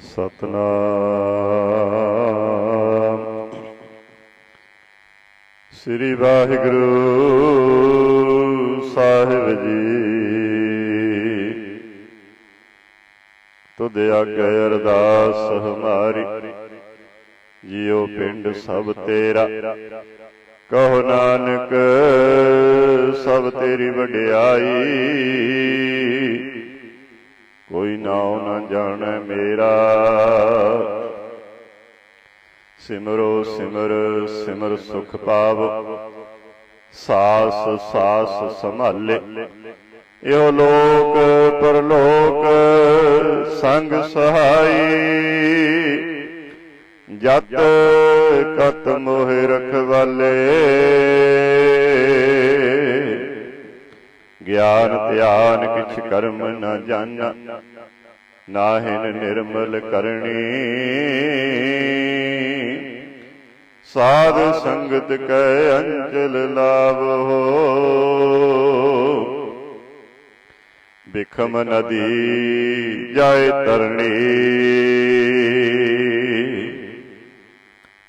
ਸਤਨਾਮ। ਸ੍ਰੀ ਵਾਹਿਗੁਰੂ ਸਾਹਿਬ ਜੀ। ਤੁਧ ਆਗੇ ਅਰਦਾਸ ਹਮਾਰੀ। ਜਿਉ ਪਿੰਡ ਸਭ ਤੇਰਾ। ਕਹੋ ਨਾਨਕ, ਸਭ ਤੇਰੀ ਵਡਿਆਈ। ਕੋਈ ਨਾਉ ਨਾ ਜਾਣੈ ਮੇਰਾ। ਸਿਮਰੋ ਸਿਮਰ ਸਿਮਰ ਸੁਖ ਪਾਵ। ਸਾਸ ਸਾਸ ਸੰਭਾਲੇ। ਇਹੋ ਲੋਕ ਪਰਲੋਕ ਸੰਗ ਸਹਾਈ। ਜਤ ਕਤ ਮੋਹਿ ਰਖਵਾਲੇ। ਗਿਆਨ ਧਿਆਨ ਕਿਛ ਕਰਮ ਨ ਜਾਣਾ। ਨਾਹਿਨ ਨਿਰਮਲ ਕਰਨੀ। ਸਾਧ ਸੰਗਤ ਕੈ ਅੰਚਲ ਲਾਵੋ। ਬਿਖਮ ਨਦੀ ਜਾਏ ਤਰਣੀ।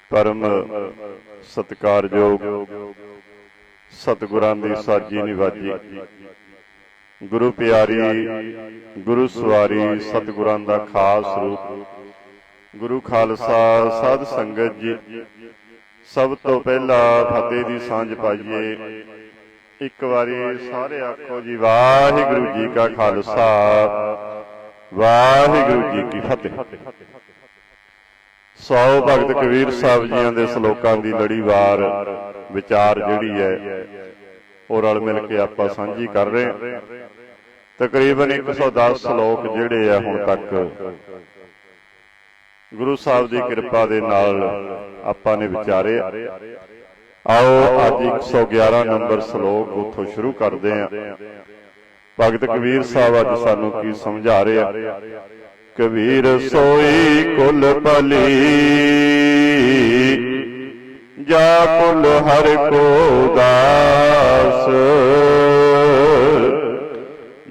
ਪਰਮ ਸਤਕਾਰਯੋਗ ਸਤਿਗੁਰਾਂ ਦੀ ਸਾਜੀ ਨਿਵਾਜੀ ਗੁਰੂ ਪਿਆਰੀ, ਗੁਰੂ ਸਵਾਰੀ, ਸਤਿਗੁਰਾਂ ਦਾ ਖਾਸ ਰੂਪ। ਗੁਰੂ ਖਾਲਸਾ, ਸਾਧ ਸੰਗਤ ਜੀ, ਸਭ ਤੋਂ ਪਹਿਲਾਂ ਫਤਿਹ ਦੀ ਸਾਂਝ ਪਾਈਏ। ਇੱਕ ਵਾਰੀ ਸਾਰੇ ਆਖੋ ਜੀ, ਵਾਹਿਗੁਰੂ ਜੀ ਕਾ ਖਾਲਸਾ, ਵਾਹਿਗੁਰੂ ਜੀ ਕੀ ਫਤਿਹ। ਸੋ ਭਗਤ ਕਬੀਰ ਸਾਹਿਬ ਜੀਆਂ ਦੇ ਸ਼ਲੋਕਾਂ ਦੀ ਲੜੀਵਾਰ ਵਿਚਾਰ ਜਿਹੜੀ ਹੈ ਉਹ ਰਲ ਮਿਲ ਕੇ ਆਪਾਂ ਸਾਂਝੀ ਕਰ ਰਹੇ ਤਕਰੀਬਨ 110 ਸ਼ਲੋਕ ਜਿਹੜੇ ਆ ਹੁਣ ਤੱਕ। ਗੁਰੂ ਸਾਹਿਬ ਦੀ ਕਿਰਪਾ ਦੇ ਨਾਲ ਆਪਾਂ ਨੇ ਵਿਚਾਰੇ ਆ। ਆਓ ਅੱਜ 111 ਨੰਬਰ ਸ਼ਲੋਕ ਉੱਥੋਂ ਸ਼ੁਰੂ ਕਰਦੇ ਹਾਂ। ਭਗਤ ਕਬੀਰ ਸਾਹਿਬ ਅੱਜ ਸਾਨੂੰ ਕੀ ਸਮਝਾ ਰਹੇ ਆ? ਕਬੀਰ ਸੋਈ ਕੁਲ ਭਲੀ ਜਾ ਕੁਲ ਹਰ ਕੋ ਦਾਸ।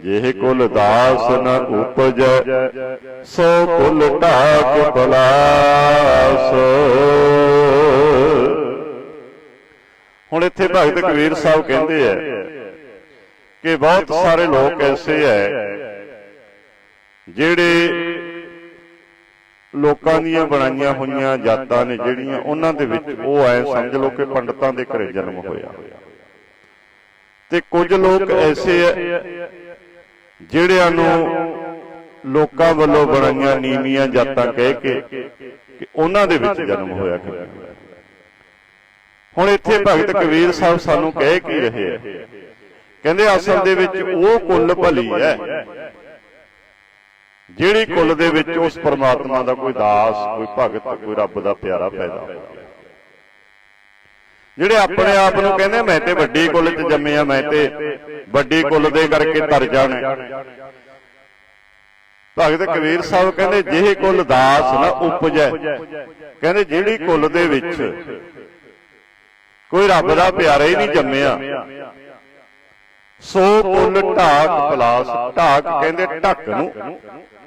ਜਿਹ ਕੁਲ ਦਾਸ ਨ ਉਪਜੈ, ਸੋ ਕੁਲ ਢਾਕ ਪਲਾਸ। ਹੁਣ ਇੱਥੇ ਭਗਤ ਕਬੀਰ ਸਾਹਿਬ ਕਹਿੰਦੇ ਆ ਕਿ ਬਹੁਤ ਸਾਰੇ ਲੋਕ ਐਸੇ ਐ, ਜਿਹੜੇ ਲੋਕਾਂ ਦੀਆਂ ਬਣਾਈਆਂ ਹੋਈਆਂ ਜਾਤਾਂ ਨੇ ਜਿਹੜੀਆਂ ਉਹਨਾਂ ਦੇ ਵਿੱਚ ਉਹ ਐ ਸਮਝ ਲਓ ਕਿ ਪੰਡਤਾਂ ਦੇ ਘਰੇ ਜਨਮ ਹੋਇਆ। ਤੇ ਕੁਝ ਲੋਕ ਐਸੇ ਐ ਜਿਹੜਿਆਂ ਨੂੰ ਲੋਕਾਂ ਵੱਲੋਂ ਬਣਾਈਆਂ ਨੀਵੀਆਂ ਜਾਤਾਂ ਕਹਿ ਕੇ ਕਿ ਉਹਨਾਂ ਦੇ ਵਿੱਚ ਜਨਮ ਹੋਇਆ ਹੁਣ ਇੱਥੇ ਭਗਤ ਕਬੀਰ ਸਾਹਿਬ ਸਾਨੂੰ ਕਹਿ ਕੀ ਰਹੇ ਆ। ਕਹਿੰਦੇ ਅਸਲ ਦੇ ਵਿੱਚ ਉਹ ਕੁੱਲ ਭਲੀ ਹੈ। ਜਿਹੜੀ ਕੁੱਲ ਦੇ ਵਿੱਚ ਉਸ ਪਰਮਾਤਮਾ ਦਾ ਕੋਈ ਦਾਸ ਕੋਈ ਭਗਤ ਕੋਈ ਰੱਬ ਦਾ ਪਿਆਰਾ ਪੈਦਾ ਹੋਇਆ ਜਿਹੜੇ ਆਪਣੇ ਆਪ ਨੂੰ ਕਹਿੰਦੇ ਮੈਂ ਤੇ ਵੱਡੀ ਕੁੱਲ 'ਚ ਜੰਮਿਆ ਮੈਂ ਤੇ ਵੱਡੀ ਕੁੱਲ ਦੇ ਕਰਕੇ ਤਰ ਜਾਣਾ। ਭਗਤ ਕਬੀਰ ਸਾਹਿਬ ਕਹਿੰਦੇ ਜਿਹੇ ਕੁੱਲ ਦਾਸ ਨਾ ਉਪਜੈ। ਕਹਿੰਦੇ ਜਿਹੜੀ ਕੁੱਲ ਦੇ ਵਿੱਚ ਕੋਈ ਰੱਬ ਦਾ ਪਿਆਰਾ ਹੀ ਨਹੀਂ ਜੰਮਿਆ। ਸੋ ਕੁੱਲ ਢਾਕ ਪਲਾਸ ਢਾਕ ਕਹਿੰਦੇ ਢੱਕ ਨੂੰ।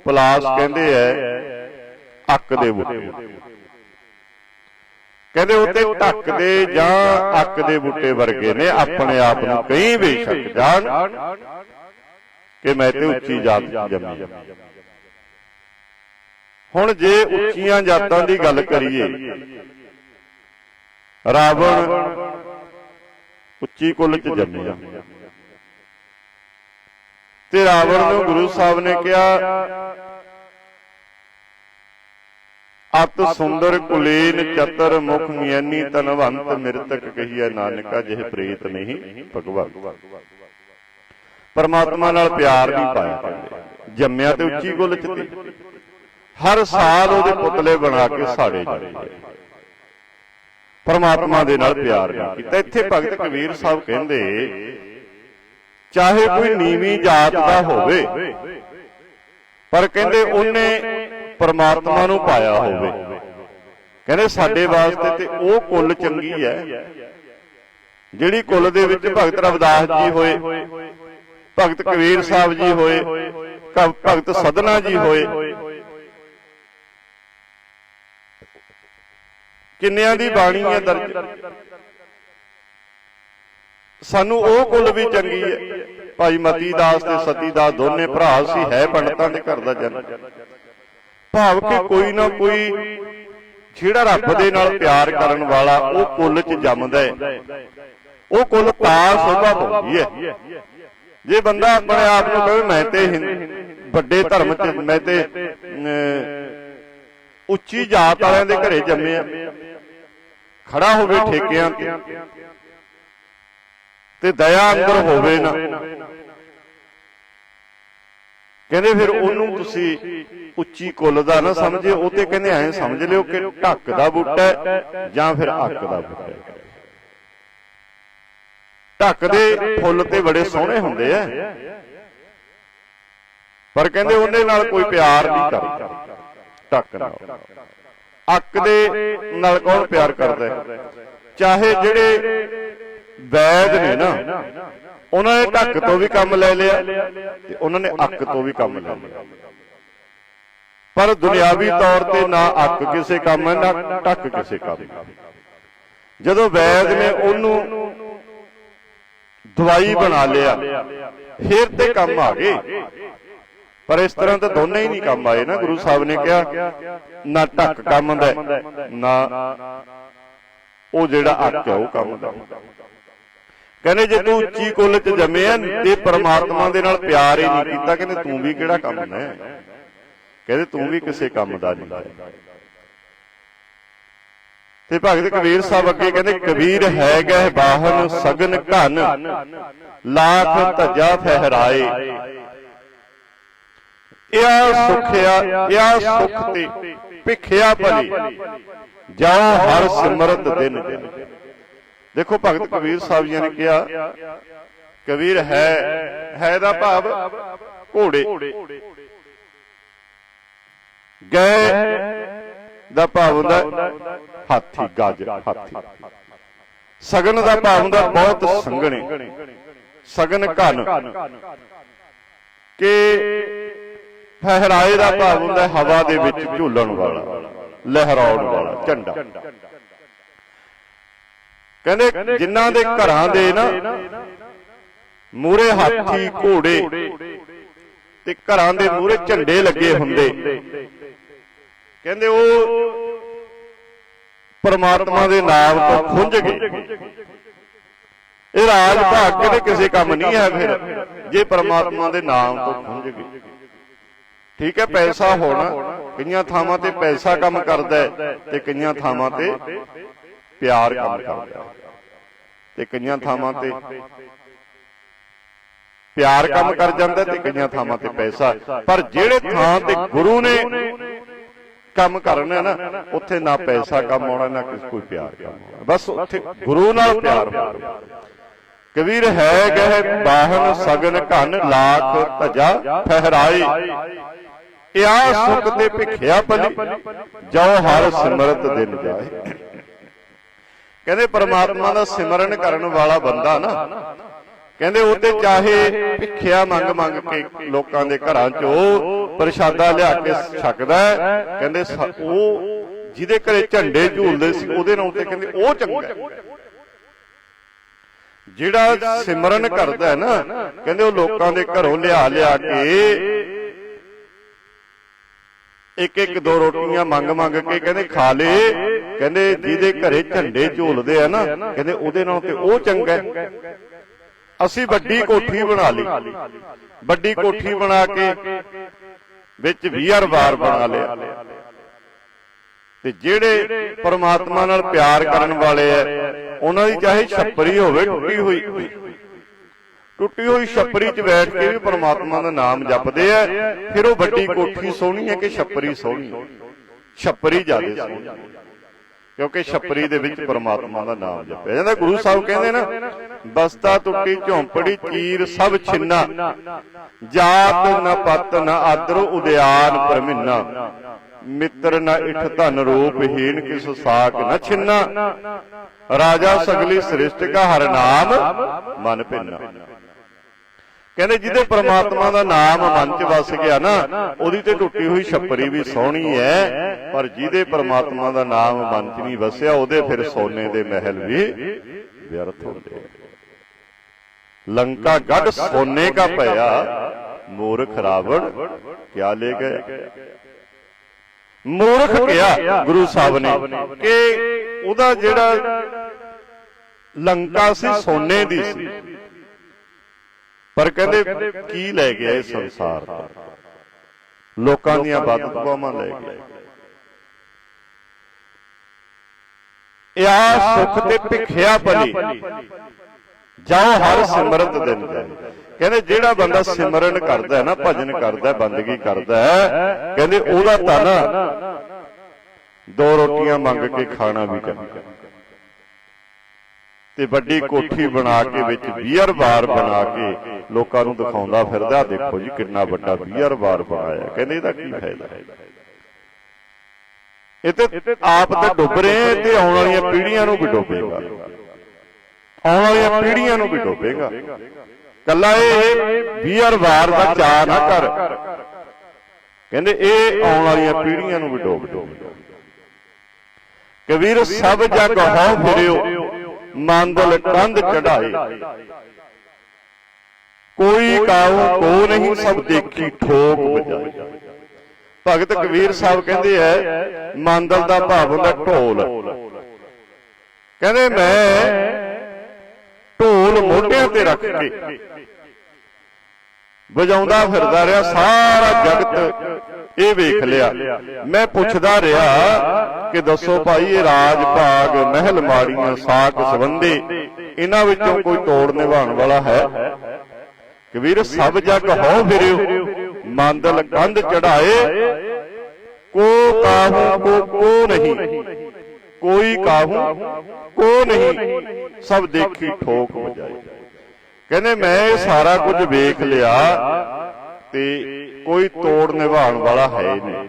ਪਲਾਸ ਕਹਿੰਦੇ ਐ ਅੱਕ ਦੇ ਬੂਟੇ। ਕਹਿੰਦੇ ਉੱਤੇ ਢੱਕ ਦੇ ਜਾਂ ਅੱਕ ਦੇ ਬੂਟੇ ਵਰਗੇ ਨੇ, ਆਪਣੇ ਆਪ ਨੂੰ ਕਈ ਬੇਸ਼ੱਕ ਜਾਣ ਕਿ ਮੈਂ ਤੇ ਉੱਚੀ ਜਾਤ ਜੰਮੀ ਹੁਣ ਜੇ ਉੱਚੀਆਂ ਜਾਤਾਂ ਦੀ ਗੱਲ ਕਰੀਏ, ਰਾਵਣ ਉੱਚੀ ਕੁੱਲ ਚ ਜੰਮਿਆ ਤੇ ਰਾਵਣ ਨੂੰ ਗੁਰੂ ਸਾਹਿਬ ਨੇ ਕਿਹਾ ਅਤ ਸੁੰਦਰ ਕੁਲੀਨ ਚਤਰ ਮੁਖ ਗਿਆਨੀ ਤਨਵੰਤ ਮਿਰਤਕ ਕਹੀਐ ਨਾਨਕਾ ਜਿਹ ਪ੍ਰੀਤ ਨਹੀਂ ਭਗਵਾਨ। ਪਰਮਾਤਮਾ ਨਾਲ ਪਿਆਰ ਨਹੀਂ ਪਾਇਆ ਜੰਮਿਆ ਤੇ ਉੱਚੀ ਗੁੱਲ ਚ ਤੀ। ਹਰ ਸਾਲ ਉਹਦੇ ਪੁਤਲੇ ਬਣਾ ਕੇ ਸਾੜੇ ਜਾਂਦੇ ਪਰਮਾਤਮਾ ਦੇ ਨਾਲ ਪਿਆਰ ਨਹੀਂ ਕੀਤਾ। ਇੱਥੇ ਭਗਤ ਕਬੀਰ ਸਾਹਿਬ ਕਹਿੰਦੇ ਚਾਹੇ ਕੋਈ ਨੀਵੀਂ ਜਾਤ ਦਾ ਹੋਵੇ। ਪਰ ਕਹਿੰਦੇ ਉਹਨੇ ਪਰਮਾਤਮਾ ਨੂੰ ਪਾਇਆ ਹੋਵੇ। ਕਹਿੰਦੇ ਸਾਡੇ ਵਾਸਤੇ ਤੇ ਉਹ ਕੁੱਲ ਚੰਗੀ ਹੈ। ਜਿਹੜੀ ਕੁੱਲ ਦੇ ਵਿੱਚ ਭਗਤ ਰਵਦਾਸ ਜੀ ਹੋਏ ਭਗਤ ਕਬੀਰ ਸਾਹਿਬ ਜੀ ਹੋਏ ਭਗਤ ਸਦਨਾ ਜੀ ਹੋਏ। ਕਿੰਨਿਆਂ ਦੀ ਬਾਣੀ ਹੈ ਦਰਜ? ਸਾਨੂੰ ਉਹ ਕੁਲ ਵੀ ਚੰਗੀ ਹੈ। ਭਾਈ ਮਤੀ ਦਾਸ ਤੇ ਸਤੀ ਦਾਸ ਦੋਨੇ ਭਰਾ ਸੀ ਹੈ ਪੰਡਤਾਂ ਦੇ ਘਰ ਦਾ ਜਨਮ। ਭਾਵ ਕਿ ਕੋਈ ਨਾ ਕੋਈ ਜਿਹੜਾ ਰੱਬ ਦੇ ਨਾਲ ਪਿਆਰ ਕਰਨ ਵਾਲਾ ਉਹ ਕੁੱਲ 'ਚ ਜੰਮਦਾ ਹੈ। ਉਹ ਕੁੱਲ ਤਾਂ ਸੋਭਾ ਪਾਉਂਦੀ ਹੈ। ਜੇ ਬੰਦਾ ਆਪਣੇ ਆਪ ਨੂੰ ਕਹੇ ਮੈਂ ਤੇ ਹਿੰਦ- ਵੱਡੇ ਧਰਮ 'ਚ ਮੈਂ ਤੇ ਉੱਚੀ ਜਾਤ ਵਾਲਿਆਂ ਦੇ ਘਰੇ ਜੰਮਿਆ ਖੜਾ ਹੋਵੇ ਠੇਕਿਆਂ ਤੇ। ਤੇ ਦਇਆ ਅੰਦਰ ਹੋਵੇ ਨਾ। ਕਹਿੰਦੇ ਫਿਰ ਉਹਨੂੰ ਤੁਸੀਂ ਉੱਚੀ ਕੁੱਲ ਦਾ ਨਾ ਸਮਝੇ ਉਹ ਤੇ ਕਹਿੰਦੇ ਐਂ ਸਮਝ ਲਿਓ ਕਿ ਢੱਕ ਦਾ ਬੂਟਾ ਜਾਂ ਫਿਰ ਅੱਕ ਦਾ ਬੂਟਾ। ਢੱਕ ਦੇ ਫੁੱਲ ਤੇ ਬੜੇ ਸੋਹਣੇ ਹੁੰਦੇ ਆ। ਪਰ ਕਹਿੰਦੇ ਉਹਦੇ ਨਾਲ ਕੋਈ ਪਿਆਰ ਨਹੀਂ ਕਰਦਾ। ਢੱਕ ਨਾਲ। ਅੱਕ ਦੇ ਨਾਲ ਕੌਣ ਪਿਆਰ ਕਰਦਾ? ਚਾਹੇ ਜਿਹੜੇ ਵੈਦ ਨੇ ਨਾ ਉਹਨਾਂ ਨੇ ਢੱਕ ਤੋਂ ਵੀ ਕੰਮ ਲੈ ਲਿਆ ਤੇ ਉਹਨਾਂ ਨੇ ਅੱਕ ਤੋਂ ਵੀ ਕੰਮ ਲੈ ਲਿਆ। ਪਰ ਦੁਨਿਆਵੀ ਤੌਰ ਤੇ ਨਾ ਅੱਕ ਕਿਸੇ ਕੰਮ ਨਾ ਢੱਕ ਕਿਸੇ ਕੰਮ। ਜਦੋਂ ਵੈਦ ਨੇ ਉਹਨੂੰ ਦਵਾਈ ਬਣਾ ਲਿਆ ਫਿਰ ਤੇ ਕੰਮ ਆ ਗਏ। ਪਰ ਇਸ ਤਰ੍ਹਾਂ ਤਾਂ ਦੋਨੇ ਹੀ ਨਹੀਂ ਕੰਮ ਆਏ ਨਾ ਗੁਰੂ ਸਾਹਿਬ ਨੇ ਕਿਹਾ ਨਾ ਢੱਕ ਕੰਮ ਦਾ ਨਾ ਉਹ ਜਿਹੜਾ ਅੱਕ ਹੈ ਉਹ ਕੰਮ ਦਾ। ਕਹਿੰਦੇ ਜੇ ਤੂੰ ਉੱਚੀ ਕੁੱਲ 'ਚ ਜੰਮਿਆ, ਤੇ ਪ੍ਰਮਾਤਮਾ ਦੇ ਨਾਲ ਪਿਆਰ ਹੀ ਨਹੀਂ ਕੀਤਾ, ਕਹਿੰਦੇ ਤੂੰ ਵੀ ਕਿਹੜਾ ਕੰਮ ਹੈ? ਕਹਿੰਦੇ ਤੂੰ ਵੀ ਕਿਸੇ ਕੰਮ ਦਾ ਨਹੀਂ। ਹੈ ਤੇ ਭਗਤ ਕਬੀਰ ਸਾਹਿਬ ਅੱਗੇ ਕਹਿੰਦੇ, ਕਬੀਰ ਹੈ ਗਹਿ ਬਾਹਨ, ਸਗਨ ਘਨ, ਲਾਖ ਧੱਜਾ ਫਹਿਰਾਏ ਇਹ ਸੁਖਿਆ ਇਹ ਸੁਖ ਤੇ ਭਿਖਿਆ ਭਲੀ। ਜਾ ਹਰ ਸਿਮਰਤ ਦਿਨ ਦਿਨ। ਦੇਖੋ ਭਗਤ ਕਬੀਰ ਸਾਹਿਬ ਜੀ ਨੇ ਕਿਹਾ ਕਬੀਰ ਹੈ ਹੈ ਦਾ ਭਾਵ ਘੋੜੇ। ਗਏ ਦਾ ਭਾਵ ਹੁੰਦਾ ਹਾਥੀ ਗੱਜ ਹਾਥੀ। ਸਗਨ ਦਾ ਭਾਵ ਹੁੰਦਾ ਬਹੁਤ ਸੰਘਣੇ। ਸਗਨ ਘਨ। ਕਿ ਫਹਿਰਾਏ ਦਾ ਭਾਵ ਹੁੰਦਾ ਹਵਾ ਦੇ ਵਿੱਚ ਝੂਲਣ ਵਾਲਾ ਲਹਿਰਾਉਣ ਵਾਲਾ ਝੰਡਾ। ਕਹਿੰਦੇ ਜਿਨ੍ਹਾਂ ਦੇ ਘਰਾਂ ਦੇ ਨਾ ਮੂਰੇ ਹਾਥੀ ਘੋੜੇ ਤੇ ਘਰਾਂ ਦੇ ਮੂਰੇ ਝੰਡੇ ਲੱਗੇ ਹੁੰਦੇ। ਕਹਿੰਦੇ ਉਹ ਪਰਮਾਤਮਾ ਦੇ ਨਾਮ ਤੋਂ ਖੁੰਝ ਗਏ। ਇਹ ਰਾਜ ਭਾਗ ਕਿਤੇ ਕਿਸੇ ਕੰਮ ਨਹੀਂ ਹੈ ਫਿਰ, ਜੇ ਪਰਮਾਤਮਾ ਦੇ ਨਾਮ ਤੋਂ ਖੁੰਝ ਗਏ। ਠੀਕ ਹੈ, ਪੈਸਾ ਹੋਣਾ, ਕਈਆਂ ਥਾਵਾਂ ਤੇ ਪੈਸਾ ਕੰਮ ਕਰਦਾ ਹੈ ਤੇ ਕਈਆਂ ਥਾਵਾਂ ਤੇ ਪਿਆਰ ਕੰਮ ਕਰਦਾ ਹੈ। ਤੇ ਕਈਆਂ ਥਾਵਾਂ ਤੇ ਪਿਆਰ ਕੰਮ ਕਰ ਜਾਂਦਾ ਤੇ ਕਈਆਂ ਥਾਵਾਂ ਤੇ ਪੈਸਾ। ਪਰ ਜਿਹੜੇ ਥਾਂ ਤੇ ਗੁਰੂ ਨੇ ਕੰਮ ਕਰਨਾ ਨਾ, ਉੱਥੇ ਨਾ ਪੈਸਾ ਕੰਮ ਆਉਣਾ, ਨਾ ਕਿਸੇ ਕੋਈ ਪਿਆਰ ਕੰਮ ਬਸ ਉੱਥੇ ਗੁਰੂ ਨਾਲ ਪਿਆਰ ਹੋਣਾ। ਕਬੀਰ ਹੈ ਗਹਿ ਬਾਹਨ ਸਗਨ ਘਨ ਲਾਖ ਧਜਾ ਫਹਿਰਾਏ ਇਆ ਸੁਖ ਤੇ ਭਿਖਿਆ ਭਲੀ ਜੋ ਹਰ ਸਿਮਰਤ ਦਿਨ ਜਾਏ। ਕਹਿੰਦੇ ਪ੍ਰਮਾਤਮਾ ਦਾ ਸਿਮਰਨ ਕਰਨ ਵਾਲਾ ਬੰਦਾ ਨਾ। ਕਹਿੰਦੇ ਉਹ ਤੇ ਚਾਹੇ ਭਿੱਖਿਆ ਮੰਗ ਮੰਗ ਕੇ ਲੋਕਾਂ ਦੇ ਘਰਾਂ 'ਚ ਉਹ ਪ੍ਰਸ਼ਾਦਾ ਲਿਆ ਕੇ ਛਕਦਾ ਕਹਿੰਦੇ ਉਹ ਜਿਹਦੇ ਘਰੇ ਝੰਡੇ ਝੂਲਦੇ ਸੀ ਉਹਦੇ ਨਾਲ ਤੇ ਕਹਿੰਦੇ ਉਹ ਚੰਗਾ। ਜਿਹੜਾ ਸਿਮਰਨ ਕਰਦਾ ਹੈ ਨਾ ਕਹਿੰਦੇ ਉਹ ਲੋਕਾਂ ਦੇ ਘਰੋਂ ਲਿਆ ਲਿਆ ਕੇ ਇੱਕ ਇੱਕ ਦੋ ਰੋਟੀਆਂ ਮੰਗ ਮੰਗ ਕੇ ਕਹਿੰਦੇ ਖਾ ਲੇ। ਕਹਿੰਦੇ ਜਿਹਦੇ ਘਰੇ ਝੰਡੇ ਝੂਲਦੇ ਆ ਨਾ ਕਹਿੰਦੇ ਉਹਦੇ ਨਾਲ ਤੇ ਉਹ ਚੰਗਾ। ਅਸੀਂ ਵੱਡੀ ਕੋਠੀ ਬਣਾ ਲਈ। ਵੱਡੀ ਕੋਠੀ ਬਣਾ ਕੇ ਵਿੱਚ 20 ਵਾਰ ਬਣਾ ਲਿਆ। ਤੇ ਜਿਹੜੇ ਪਰਮਾਤਮਾ ਨਾਲ ਪਿਆਰ ਕਰਨ ਵਾਲੇ ਐ ਉਹਨਾਂ ਦੀ ਚਾਹੇ ਛੱਪਰੀ ਹੋਵੇ ਟੁੱਟੀ ਹੋਈ। ਟੁੱਟੀ ਹੋਈ। ਛੱਪਰੀ 'ਚ ਬੈਠ ਕੇ ਵੀ ਪਰਮਾਤਮਾ ਦਾ ਨਾਮ ਜਪਦੇ ਐ ਫਿਰ ਉਹ ਵੱਡੀ ਕੋਠੀ ਸੋਹਣੀ ਹੈ ਕਿ ਛੱਪਰੀ ਸੋਹਣੀ ਛੱਪਰੀ ਜ਼ਿਆਦਾ ਸੋਹਣੀ ਕਿਉਂਕਿ ਛੱਪਰੀ ਦੇ ਵਿੱਚ ਪਰਮਾਤਮਾ ਦਾ ਨਾਮ ਜਪਿਆ ਜਾਂਦਾ। ਗੁਰੂ ਸਾਹਿਬ ਕਹਿੰਦੇ ਨਾ ਬਸਤਾ ਟੁੱਟੀ ਝੌਂਪੜੀ ਚੀਰ ਸਭ ਛਿੰਨਾ। ਜਾਤ ਨ ਪਤ ਨ ਆਦਰ ਉਦਿਆਨ ਪਰਮਿੰਨਾ। ਮਿੱਤਰ ਨ ਇਠ ਧਨ ਰੂਪ ਹੀਨ ਕਿਸ ਸਾਖ ਨ ਛਿੰਨਾ। ਰਾਜਾ ਸਗਲੀ ਸ੍ਰਿਸ਼ਟ ਕਾ ਹਰ ਨਾਮ ਮਨ ਭਿੰਨਾ। ਕਹਿੰਦੇ ਜਿਹਦੇ ਪ੍ਰਮਾਤਮਾ ਦਾ ਨਾਮ ਮਨ 'ਚ ਵਸ ਗਿਆ ਨਾ ਉਹਦੀ ਤੇ ਟੁੱਟੀ ਹੋਈ ਛੱਪਰੀ ਵੀ ਸੋਹਣੀ ਹੈ ਪਰ ਜਿਹਦੇ ਪ੍ਰਮਾਤਮਾ ਦਾ ਨਾਮ ਮਨ 'ਚ ਨਹੀਂ ਵਸਿਆ ਉਹਦੇ ਫਿਰ ਸੋਨੇ ਦੇ ਮਹਿਲ ਵੀ ਵਿਅਰਥ ਹੁੰਦੇ ਲੰਕਾ ਗੜ ਸੋਨੇ ਕਾ ਭਇਆ ਮੂਰਖ ਰਾਵਣ ਕਿਆ ਲੈ ਗਏ? ਮੂਰਖ ਕਿਹਾ ਗੁਰੂ ਸਾਹਿਬ ਨੇ। ਕਿ ਉਹਦਾ ਜਿਹੜਾ ਲੰਕਾ ਸੀ ਸੋਨੇ ਦੀ ਸੀ। ਪਰ ਕਹਿੰਦੇ ਕੀ ਲੈ ਗਿਆ ਇਹ ਸੰਸਾਰ? ਤੋਂ ਲੋਕਾਂ ਦੀਆਂ ਬਦਦੁਆਵਾਂ ਲੈ ਗਿਆ। ਇਹ ਆ ਸੁਖ ਤੇ ਭਿਖਿਆ ਭਲੀ। ਜਾਓ ਹਰ ਸਿਮਰਤ ਦਿਨ ਜਾਏ ਕਹਿੰਦੇ ਜਿਹੜਾ ਬੰਦਾ ਸਿਮਰਨ ਕਰਦਾ ਹੈ ਨਾ ਭਜਨ ਕਰਦਾ ਹੈ ਬੰਦਗੀ ਕਰਦਾ ਹੈ ਕਹਿੰਦੇ ਉਹਦਾ ਤਾਂ ਨਾ ਦੋ ਰੋਟੀਆਂ ਮੰਗ ਕੇ ਖਾਣਾ ਵੀ ਚਾਹੀਦਾ। ਤੇ ਵੱਡੀ ਕੋਠੀ ਬਣਾ ਕੇ ਵਿੱਚ ਬੀਅਰ ਬਾਰ ਬਣਾ ਕੇ ਲੋਕਾਂ ਨੂੰ ਦਿਖਾਉਂਦਾ ਫਿਰਦਾ ਦੇਖੋ ਜੀ ਕਿੰਨਾ ਵੱਡਾ ਬੀਅਰ ਬਾਰ ਬਣਾਇਆ ਕਹਿੰਦੇ ਇਹਦਾ ਕੀ ਫਾਇਦਾ ਇਹ ਤੇ ਆਪ ਤਾਂ ਡੁੱਬ ਰਹੇ ਤੇ ਆਉਣ ਵਾਲੀਆਂ ਪੀੜ੍ਹੀਆਂ ਨੂੰ ਵੀ ਡੁੱਬੇਗਾ ਆਉਣ ਵਾਲੀਆਂ ਪੀੜ੍ਹੀਆਂ ਨੂੰ ਵੀ ਡੁੱਬੇਗਾ ਕੱਲਾ ਇਹ ਬੀਅਰ ਬਾਰ ਦਾ ਚਾਹ ਨਾ ਕਰ ਕਹਿੰਦੇ ਇਹ ਆਉਣ ਵਾਲੀਆਂ ਪੀੜ੍ਹੀਆਂ ਨੂੰ ਵੀ ਡੁੱਬ ਡੁੱਬ ਕਬੀਰ ਸਭ ਜਗ ਹੋ ਫਿਰਿਓ ਮੰਦਲ ਕੰਧ ਚੜਾਏ ਕੋਈ ਕਾਉ ਕੋ ਨਹੀਂ ਸਭ ਦੇਖੀ ਠੋਕ ਵਜਾਏ ਭਗਤ ਕਬੀਰ ਸਾਹਿਬ ਕਹਿੰਦੇ ਐ ਮੰਦਲ ਦਾ ਭਾਵ ਹੁੰਦਾ ਢੋਲ। ਕਹਿੰਦੇ ਮੈਂ ਢੋਲ ਮੋਢਿਆਂ ਤੇ ਰੱਖ ਕੇ ਵਜਾਉਂਦਾ ਫਿਰਦਾ ਰਿਹਾ ਸਾਰਾ ਜਗਤ ਇਹ ਵੇਖ ਲਿਆ। ਮੈਂ ਪੁੱਛਦਾ ਰਿਹਾ ਕਿ ਦੱਸੋ ਭਾਈ ਇਹ ਰਾਜ ਭਾਗ ਮਹਿਲ ਮਾੜੀਆਂ ਸਾਕ ਸੰਬੰਧੀ ਇਹਨਾਂ ਵਿੱਚੋਂ ਕੋਈ ਤੋੜ ਨਿਭਾਉਣ ਵਾਲਾ ਹੈ? ਕਬੀਰ ਸਭ ਜਗ ਹੋ ਫਿਰਿਓ। ਮੰਦਲ ਕੰਧ ਚੜਾਏ ਕੋ ਕਾਹੂ ਕੋ ਕੋ ਨਹੀਂ। ਕੋਈ ਕਾਹੂ ਕੋ ਨਹੀਂ। ਸਭ ਦੇਖੀ ਠੋਕ ਵਜਾਈ ਕਹਿੰਦੇ ਮੈਂ ਇਹ ਸਾਰਾ ਕੁਝ ਵੇਖ ਲਿਆ ਤੇ ਕੋਈ ਤੋੜ ਨਿਭਾਉਣ ਵਾਲਾ ਹੈ ਨਹੀਂ।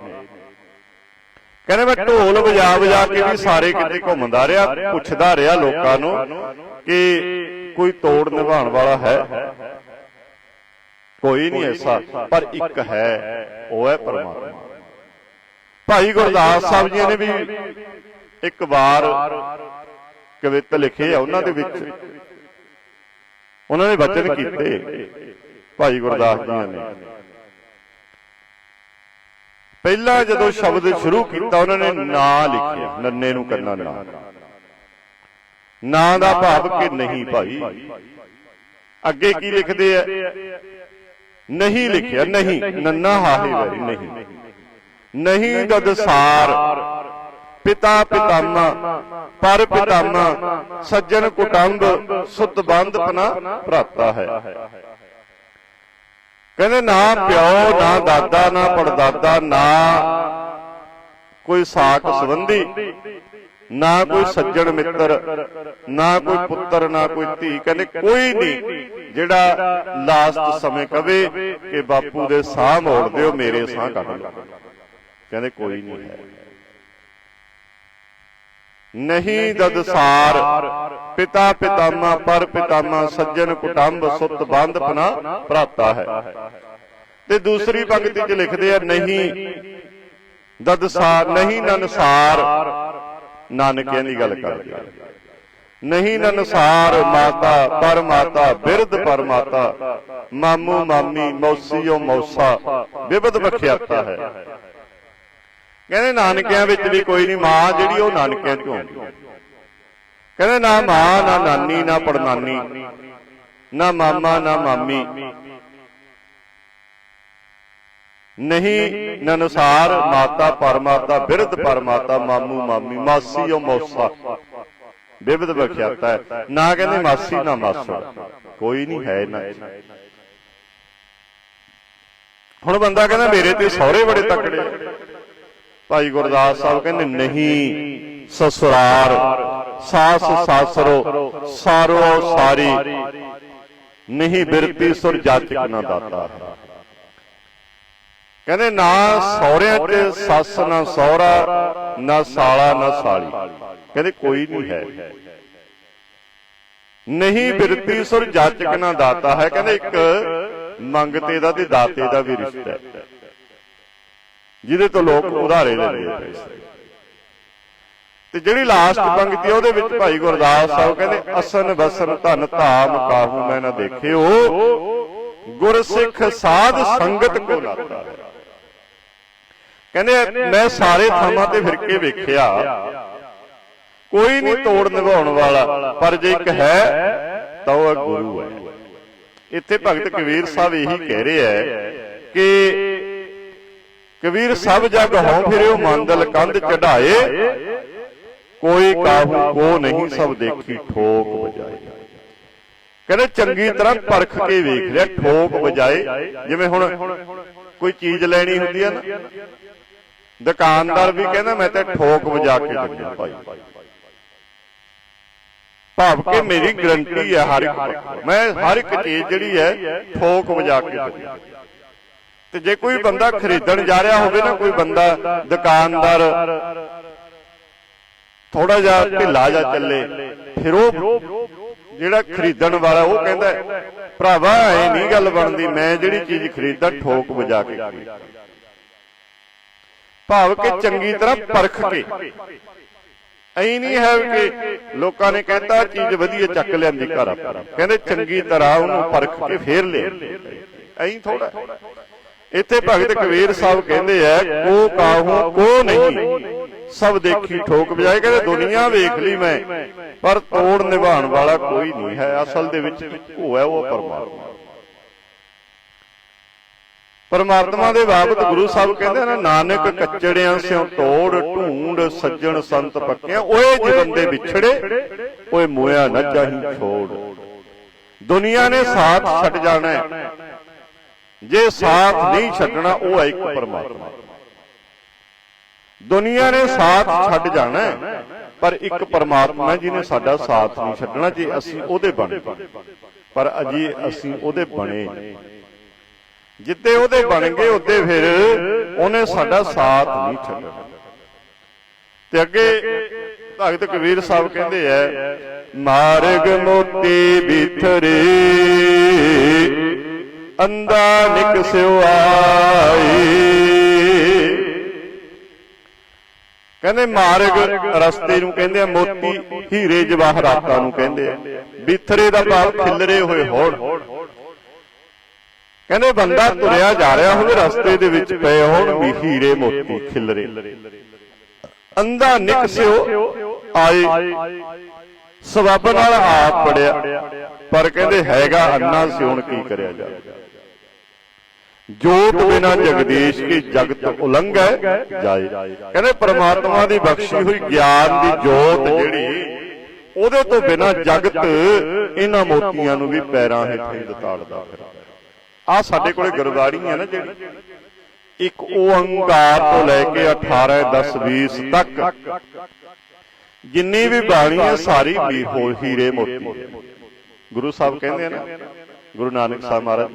ਕਹਿੰਦੇ ਮੈਂ ਢੋਲ ਵਜਾ ਵਜਾ ਕੇ ਵੀ ਸਾਰੇ ਕਿਤੇ ਘੁੰਮਦਾ ਰਿਹਾ ਪੁੱਛਦਾ ਰਿਹਾ ਲੋਕਾਂ ਨੂੰ ਕਿ ਕੋਈ ਤੋੜ ਨਿਭਾਉਣ ਵਾਲਾ ਹੈ। ਕੋਈ ਨਹੀਂ ਐਸਾ ਪਰ ਇੱਕ ਹੈ ਉਹ ਹੈ ਪਰਮਾਤਮਾ। ਭਾਈ ਗੁਰਦਾਸ ਸਾਹਿਬ ਜੀ ਨੇ ਵੀ ਇੱਕ ਵਾਰ ਕਵਿਤ ਲਿਖੇ ਆ ਉਹਨਾਂ ਦੇ ਵਿੱਚ। ਉਹਨਾਂ ਨੇ ਵਚਨ ਕੀਤੇ। ਭਾਈ ਗੁਰਦਾਸ ਜੀ ਨੇ। ਪਹਿਲਾਂ ਜਦੋਂ ਸ਼ਬਦ ਸ਼ੁਰੂ ਕੀਤਾ ਉਹਨਾਂ ਨੇ ਨਾਂ ਲਿਖਿਆ ਨੰਨੇ ਨੂੰ ਕੰਨਾ ਨਾਂ ਨਾਂ। ਦਾ ਭਾਵ ਕਿ ਨਹੀਂ ਭਾਈ। ਅੱਗੇ ਕੀ ਲਿਖਦੇ ਆ? ਨਹੀਂ ਲਿਖਿਆ ਨਹੀਂ ਨੰਨਾ ਹਾਹੇ ਵੈਰੀ ਨਹੀਂ। ਨਹੀਂ। ਦਦਸਾਰ ਪਿਤਾ ਪਿਤਾਮਾ, ਪਰ ਪਿਤਾਮਾ, ਸੱਜਣ ਕੁਟੰਬ, ਸੁਤ ਬੰਧ ਪਨਾ ਭਰਾਤਾ ਹੈ। ਕਹਿੰਦੇ ਨਾ ਪਿਓ, ਨਾ ਦਾਦਾ, ਨਾ ਪੜਦਾਦਾ, ਨਾ ਕੋਈ ਸਾਕ ਸੰਬੰਧੀ, ਨਾ ਕੋਈ ਸੱਜਣ ਮਿੱਤਰ, ਨਾ ਕੋਈ ਪੁੱਤਰ, ਨਾ ਕੋਈ ਧੀ। ਕਹਿੰਦੇ ਕੋਈ ਨਹੀਂ, ਜਿਹੜਾ ਲਾਸਟ ਸਮੇਂ ਕਵੇ ਕਿ ਬਾਪੂ ਦੇ ਸਾਹ ਮੋੜ ਦਿਓ, ਮੇਰੇ ਸਾਹ ਕੱਢ ਲਓ। ਕਹਿੰਦੇ ਕੋਈ ਨਹੀਂ ਹੈ। ਨਹੀਂ ਦਦਸਾਰ ਪਿਤਾ ਪਿਤਾਮਾ, ਪਰ ਪਿਤਾਮਾ, ਸੱਜਣ ਕੁਟੰਬ, ਸੁਤ ਬੰਧ ਪਨਾ ਭਰਾਤਾ ਹੈ। ਤੇ ਦੂਸਰੀ ਪੰਕਤੀ 'ਚ ਲਿਖਦੇ ਆ, ਨਹੀਂ ਦਦਸਾਰ ਨਹੀਂ ਨਨਸਾਰ ਨਾਨਕਿਆਂ ਦੀ ਗੱਲ ਕਰਦੇ ਨਹੀਂ ਨਨਸਾਰ ਮਾਤਾ ਪਰ ਮਾਤਾ ਬਿਰਧ ਪਰ ਮਾਤਾ ਮਾਮੂ ਮਾਮੀ ਮੌਸੀਓ ਮੌਸਾ। ਵਿਵਧ ਬਖਿਆਤਾ ਹੈ। ਕਹਿੰਦੇ ਨਾਨਕਿਆਂ ਵਿੱਚ ਵੀ ਕੋਈ ਨਹੀਂ, ਮਾਂ ਜਿਹੜੀ ਉਹ ਨਾਨਕਿਆਂ ਚੋਂ ਆਉਂਦੀ ਕਹਿੰਦੇ ਨਾ ਮਾਂ, ਨਾ ਨਾਨੀ, ਨਾ ਪੜਨਾਨੀ, ਨਾ ਮਾਮਾ, ਨਾ ਮਾਮੀ। ਨਹੀਂ ਨਨਸਾਰ, ਮਾਤਾ ਪਰਮਾਤਾ ਬਿਰਧ ਪਰਮਾਤਾ ਮਾਮੂ, ਮਾਮੀ, ਮਾਸੀ ਉਹ ਮੌਸਾ। ਵਿਵਧ ਬਖਿਆਤਾ ਹੈ। ਨਾ ਕਹਿੰਦੇ ਮਾਸੀ, ਨਾ ਮਾਸੜ। ਕੋਈ ਨਹੀਂ ਹੈ ਨਾ ਹੁਣ ਬੰਦਾ ਕਹਿੰਦਾ ਮੇਰੇ ਤੇ ਸਹੁਰੇ ਬੜੇ ਤਕੜੇ ਭਾਈ ਗੁਰਦਾਸ ਸਾਹਿਬ ਕਹਿੰਦੇ ਨਹੀਂ, ਸਸੁਰਾਰ, ਸਾਸ ਸਾਸਰੋ, ਸਾਰੋ ਸਾਰੀ, ਨਹੀਂ ਬਿਰਤੀ ਸੁਰ ਜਾਚਕ ਨਾ ਦਾਤਾ। ਕਹਿੰਦੇ ਨਾ ਸਹੁਰਿਆਂ 'ਚ ਸੱਸ, ਨਾ ਸਹੁਰਾ, ਨਾ ਸਾਲਾ, ਨਾ ਸਾਲੀ। ਕਹਿੰਦੇ ਕੋਈ ਨਹੀਂ ਹੈ। ਨਹੀਂ ਬਿਰਤੀ ਸੁਰ ਜਾਚਕ ਨਾ ਦਾਤਾ ਹੈ। ਕਹਿੰਦੇ ਇੱਕ ਮੰਗਤੇ ਦਾ ਤੇ ਦਾਤੇ ਦਾ ਵੀ ਰਿਸ਼ਤਾ ਹੈ। ਜਿਹਦੇ ਤੋਂ ਲੋਕ ਉਧਾਰੇ ਲੈਂਦੇ ਆ ਪੈਸੇ ਤੇ ਜਿਹੜੀ ਲਾਸਟ ਪੰਕਤੀ ਉਹਦੇ ਵਿੱਚ ਭਾਈ ਗੁਰਦਾਸ ਸਾਹਿਬ ਕਹਿੰਦੇ, ਅਸਨ ਬਸਨ ਧਨ ਧਾਮ ਕਾਹੂ ਮੈਂ ਨਾ ਦੇਖਿਓ। ਗੁਰ ਸਾਧ ਸੰਗਤ ਕੋ ਨਾਤਾ ਕਹਿੰਦੇ, ਮੈਂ ਸਾਰੇ ਥਾਵਾਂ ਤੇ ਫਿਰ ਕੇ ਵੇਖਿਆ। ਕੋਈ ਨਹੀਂ ਤੋੜ ਨਿਭਾਉਣ ਵਾਲਾ, ਪਰ ਜੇ ਇੱਕ ਹੈ, ਤਾਂ ਉਹ ਗੁਰੂ ਹੈ। ਇੱਥੇ ਭਗਤ ਕਬੀਰ ਸਾਹਿਬ ਇਹੀ ਕਹਿ ਰਹੇ ਹੈ ਕਿ ਕਬੀਰ ਸਭ ਜਗ ਹੋਂ ਫਿਰਿਓ ਮੰਦਲ ਕੰਧ ਚੜਾਏ ਕੋਈ ਕਾਹੂ ਕੋ ਨਹੀਂ ਸਭ ਦੇਖੀ ਠੋਕ ਵਜਾਏ ਕਹਿੰਦੇ ਚੰਗੀ ਤਰ੍ਹਾਂ ਪਰਖ ਕੇ ਵੇਖ ਲਿਆ ਠੋਕ ਵਜਾਏ ਜਿਵੇਂ ਹੁਣ ਕੋਈ ਚੀਜ਼ ਲੈਣੀ ਹੁੰਦੀ ਹੈ ਨਾ। ਦੁਕਾਨਦਾਰ ਵੀ ਕਹਿੰਦਾ ਮੈਂ ਤਾਂ ਠੋਕ ਵਜਾ ਕੇ ਦਿੰਦਾ ਭਾਈ। ਭਾਵ ਕਿ ਮੇਰੀ ਗਰੰਟੀ ਹੈ ਹਰ ਇੱਕ। ਮੈਂ ਹਰ ਇੱਕ ਚੀਜ਼ ਜਿਹੜੀ ਹੈ ਠੋਕ ਵਜਾ ਕੇ ਦਿੰਦਾ। ਤੇ ਜੇ ਕੋਈ ਬੰਦਾ ਖਰੀਦਣ ਜਾ ਰਿਹਾ ਹੋਵੇ ਨਾ ਕੋਈ ਬੰਦਾ ਦੁਕਾਨਦਾਰ ਥੋੜਾ ਜਿਹਾ ਢਿੱਲਾ ਜਾ ਚੱਲੇ ਫਿਰ ਉਹ ਜਿਹੜਾ ਖਰੀਦਣ ਵਾਲਾ ਉਹ ਕਹਿੰਦਾ ਭਰਾਵਾ ਐ ਨਹੀਂ ਗੱਲ ਬਣਦੀ ਮੈਂ ਜਿਹੜੀ ਚੀਜ਼ ਖਰੀਦਦਾ ਠੋਕ ਵਜਾ ਕੇ ਖਰੀਦਦਾ ਭਾਵ ਕਿ ਚੰਗੀ ਤਰ੍ਹਾਂ ਪਰਖ ਕੇ। ਐਂ ਨਹੀਂ ਹੈ ਕਿ ਲੋਕਾਂ ਨੇ ਕਹਿੰਦਾ ਚੀਜ਼ ਵਧੀਆ ਚੱਕ ਲਿਆਂਦੀ ਘਰ ਆਪਣਾ ਕਹਿੰਦੇ ਚੰਗੀ ਤਰ੍ਹਾਂ ਉਹਨੂੰ ਪਰਖ ਕੇ ਫੇਰ ਲੈ। ਐਂ ਥੋੜਾ ਇੱਥੇ ਭਗਤ ਕਬੀਰ ਸਾਹਿਬ ਕਹਿੰਦੇ ਐ ਕੋ ਕਾਹੂ ਕੋ ਨਹੀਂ। ਸਭ ਦੇਖੀ ਠੋਕ ਵਜਾਏ ਕਹਿੰਦੇ ਦੁਨੀਆ ਵੇਖ ਲਈ ਮੈਂ। ਪਰ ਤੋੜ ਨਿਭਾਉਣ ਵਾਲਾ ਕੋਈ ਨਹੀਂ ਹੈ। ਅਸਲ ਦੇ ਵਿੱਚ ਉਹ ਹੈ ਉਹ ਪਰਮਾਤਮਾ। ਪਰਮਾਤਮਾ। ਦੇ ਬਾਬਤ ਗੁਰੂ ਸਾਹਿਬ ਕਹਿੰਦੇ ਨੇ ਨਾਨਕ ਕੱਚੜਿਆਂ ਸਿਓ ਤੋੜ ਢੂੰਡ ਸੱਜਣ ਸੰਤ ਪੱਕਿਆਂ। ਓਏ ਜੇ ਬੰਦੇ ਵਿਛੜੇ ਓਏ ਮੋਇਆ ਨਾ ਚਾਹੀ ਛੋੜ। ਦੁਨੀਆ ਨੇ ਸਾਥ ਛੱਡ ਜਾਣਾ ਹੈ। ਜੇ ਸਾਥ ਨਹੀਂ ਛੱਡਣਾ, ਉਹ ਹੈ ਇੱਕ ਪਰਮਾਤਮਾ। ਦੁਨੀਆ ਨੇ ਸਾਥ ਛੱਡ ਜਾਣਾ ਪਰ ਇੱਕ ਪਰਮਾਤਮਾ ਜਿਹਨੇ ਸਾਡਾ ਸਾਥ ਨਹੀਂ ਛੱਡਣਾ, ਜੇ ਅਸੀਂ ਉਹਦੇ ਬਣ। ਗਏ ਪਰ ਅਜੀ ਅਸੀਂ ਉਹਦੇ ਬਣੇ। ਨਹੀਂ। ਉਹਦੇ ਬਣ ਗਏ ਉੱਤੇ ਫਿਰ ਉਹਨੇ ਸਾਡਾ ਸਾਥ ਨਹੀਂ ਛੱਡਣਾ। ਤੇ ਅੱਗੇ ਭਗਤ ਕਬੀਰ ਸਾਹਿਬ ਕਹਿੰਦੇ ਐ ਮਾਰਗ ਮੋਤੀ ਬਿਥਰੇ। ਅੰਦਾ ਨਿਕਸਿਓ ਆਈ ਕਹਿੰਦੇ ਮਾਰਗ ਰਸਤੇ ਨੂੰ ਕਹਿੰਦੇ ਆ ਮੋਤੀ ਹੀਰੇ ਜਵਾਹਰਾਤਾਂ ਨੂੰ ਕਹਿੰਦੇ ਆ। ਬਿਥਰੇ ਦਾ ਭਾਵ ਖਿਲਰੇ ਹੋਏ ਹੋੜ। ਕਹਿੰਦੇ ਬੰਦਾ ਤੁਰਿਆ ਜਾ ਰਿਹਾ ਹੋਵੇ ਰਸਤੇ ਦੇ ਵਿੱਚ ਪਏ ਹੋਣ ਵੀ ਹੀਰੇ ਮੋਤੀ ਖਿਲਰੇ। ਅੰਧਾ ਨਿਕਸਿਓ ਆਏ। ਸਬਬ ਨਾਲ ਆਪ ਪੜਿਆ। ਪਰ ਕਹਿੰਦੇ ਹੈਗਾ ਅੰਨਾ ਸਿਉਣ ਕੀ ਕਰਿਆ ਜਾਵੇ। ਜੋਤ ਬਿਨਾ ਜਗਦੀਸ਼ ਕੀ ਜਗਤ ਉਲੰਘੈ? ਜਾਏ। ਕਹਿੰਦੇ ਪ੍ਰਮਾਤਮਾ ਦੀ ਬਖਸ਼ੀ ਹੋਈ ਗਿਆਨ ਦੀ ਜੋਤ ਜਿਹੜੀ ਉਹਦੇ ਤੋਂ ਬਿਨਾ ਜਗਤ ਇਹਨਾਂ ਮੋਤੀਆਂ ਨੂੰ ਵੀ ਪੈਰਾਂ ਹੇਠਾਂ ਦਤਾੜਦਾ ਫਿਰਦਾ। ਆ ਸਾਡੇ ਕੋਲੇ ਗੁਰਬਾਣੀ ਹੈ ਨਾ ਜਿਹੜੀ। ਇੱਕ ਓੰਕਾਰ ਤੋਂ ਲੈ ਕੇ 18 10 20 ਤੱਕ। ਜਿੰਨੀ ਵੀ ਬਾਣੀ ਹੈ ਸਾਰੀ ਵੀ ਹੋ ਹੀਰੇ ਮੋਤੀ ਹੈ। ਗੁਰੂ ਸਾਹਿਬ ਕਹਿੰਦੇ ਆ ਨਾ ਗੁਰੂ ਨਾਨਕ ਸਾਹਿਬ ਮਹਾਰਾਜ,